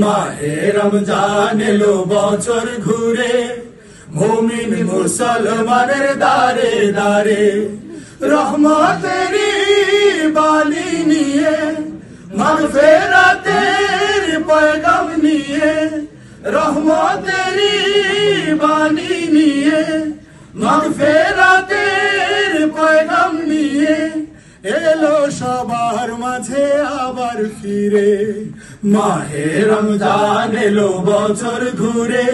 মাহে রমজান এলো বছর ঘুরে, মুমিন মুসলমানের দারে দারে রহমতেরি বালি নিয়ে, মাগফেরাতের পয়গাম নিয়ে রহমতেরি বালি নিয়ে, মাগফেরাতের ফিরে। মাহে রমজান এলো বছর ঘুরে।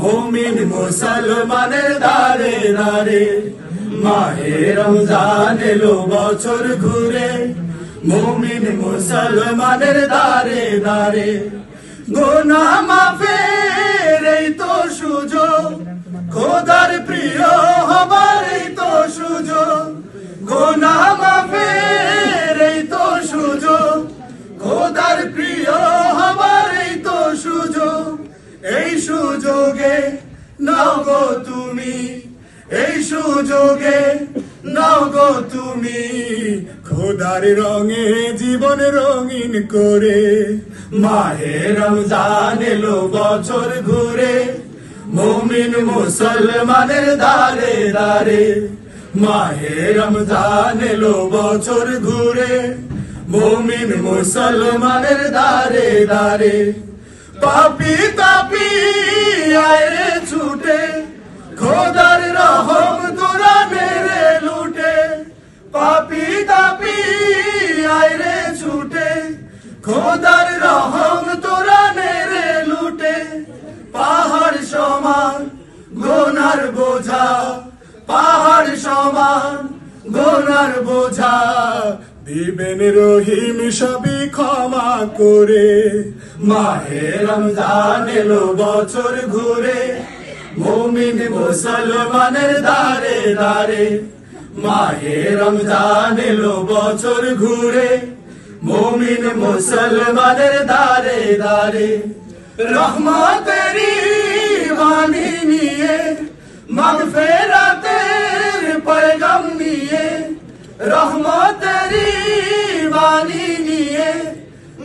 মুমিন মুসলমানের দারে দারে মাহে রমজান এলো বছর ঘুরে। মুমিন মুসলমানের দারে দারে গোনা মাফের এই তো সুযোগ। খোদার প্রিয় সুযোগে নাও গো তুমি, এই সুযোগে নাও গো তুমি, খোদার রঙে জীবন রঙিন করে, মাহে রমজান এলো বছর ঘুরে, মুমিন মুসলমানের দারে দারে মাহে রমজান এলো বছর ঘুরে, মুমিন মুসলমানের দারে দারে পাপি তাপি আয় ছুটে। খোদার রহম তোরা মেরে লুটে। পাপি তাপি আয় ছুটে। খোদার রহম তোরা মেরে লুটে। পাহাড় সমান, গোনার বোঝা। পাহাড় সমান, গোনার বোঝা। দিবেন রহিম সবই ক্ষমা করে। মাহে রমজান এলো বছর ঘুরে। মুমিন মুসলমানের দারে দারে মাহে রমজান এলো বছর ঘুরে। মুমিন মুসলমানের দারে দারে রহমতেরি বাণী নিয়ে, মাগফেরাতের পয়গাম নিয়ে রহমতেরি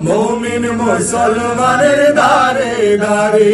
মুমিন মুসলমানের দারে দারে